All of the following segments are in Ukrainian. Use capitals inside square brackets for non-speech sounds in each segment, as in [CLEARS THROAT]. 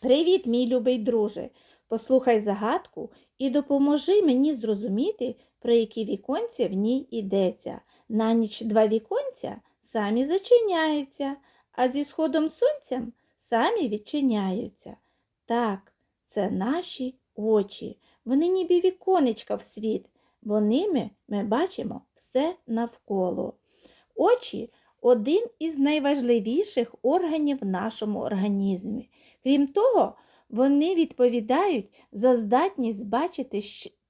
Привіт, мій любий друже. Послухай загадку і допоможи мені зрозуміти, про які віконця в ній йдеться. На ніч два віконця самі зачиняються, а зі сходом сонця самі відчиняються. Так, це наші очі. Вони ніби віконечка в світ, бо ними ми бачимо все навколо. Очі один із найважливіших органів в нашому організмі. Крім того, вони відповідають за здатність бачити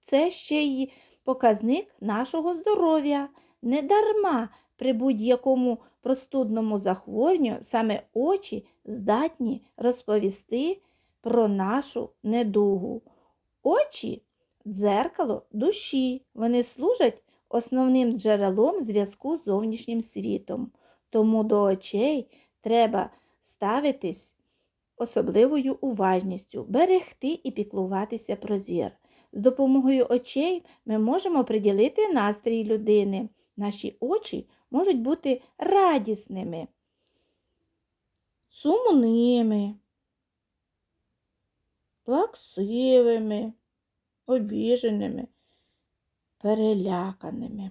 це ще й показник нашого здоров'я. Недарма при будь-якому простудному захворюванню саме очі здатні розповісти про нашу недугу. Очі дзеркало душі. Вони служать основним джерелом зв'язку з зовнішнім світом. Тому до очей треба ставитись особливою уважністю, берегти і піклуватися про зір. З допомогою очей ми можемо приділити настрій людини. Наші очі можуть бути радісними, сумними, плаксивими, обіженими, переляканими.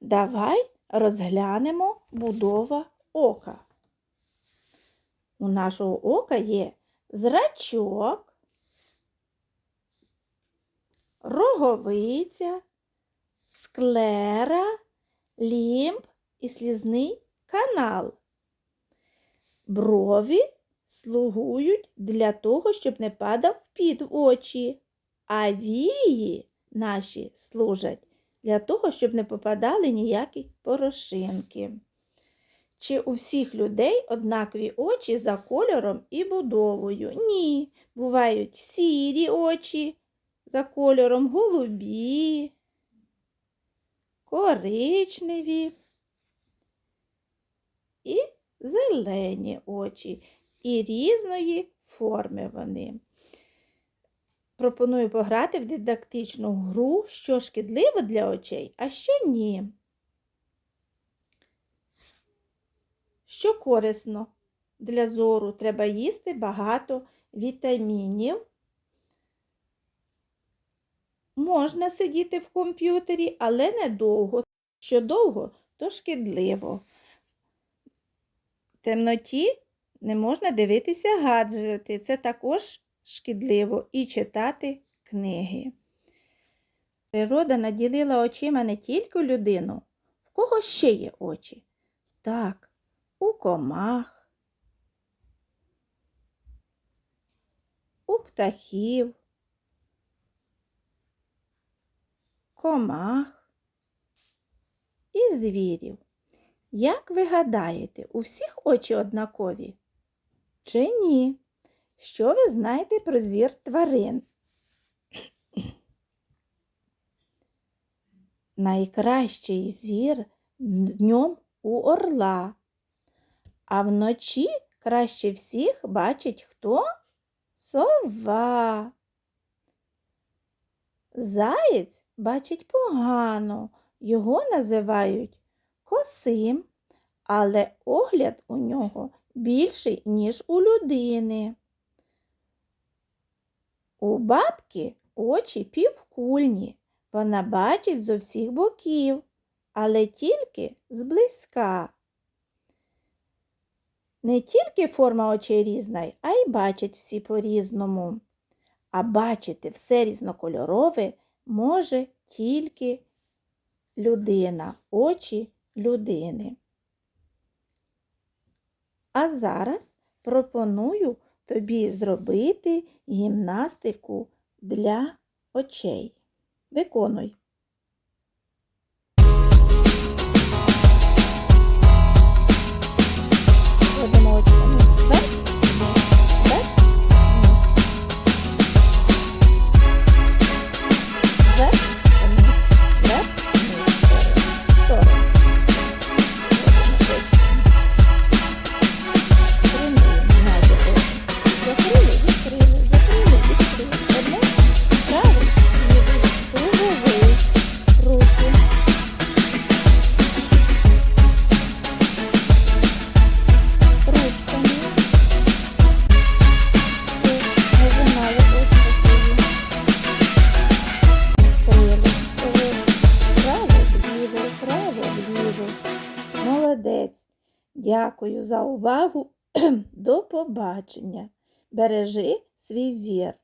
Давай розглянемо будова ока. У нашого ока є зрачок, роговиця, склера, лімб і слізний канал. Брові слугують для того, щоб не падав під очі, а вії наші служать для того, щоб не попадали ніякі порошинки. Чи у всіх людей однакові очі за кольором і будовою? Ні. Бувають сірі очі за кольором голубі, коричневі і зелені очі. І різної форми вони. Пропоную пограти в дидактичну гру, що шкідливо для очей, а що ні. Що корисно для зору, треба їсти багато вітамінів. Можна сидіти в комп'ютері, але недовго. Що довго, то шкідливо. В темноті не можна дивитися гаджети. Це також шкідливо і читати книги. Природа наділила очима не тільки людину, в кого ще є очі. Так, у комах, у птахів, комах і звірів. Як ви гадаєте, у всіх очі однакові? Чи ні? Що ви знаєте про зір тварин? Найкращий зір днем у орла, а вночі краще всіх бачить хто? Сова. Заєць бачить погано, його називають косим, але огляд у нього більший, ніж у людини. У бабки очі півкульні, вона бачить з усіх боків, але тільки зблизька. Не тільки форма очей різна, а й бачать всі по-різному. А бачити все різнокольорове може тільки людина, очі людини. А зараз пропоную тобі зробити гімнастику для очей. Виконуй. Будемо очками Дякую за увагу. [CLEARS THROAT] До побачення. Бережи свій зір.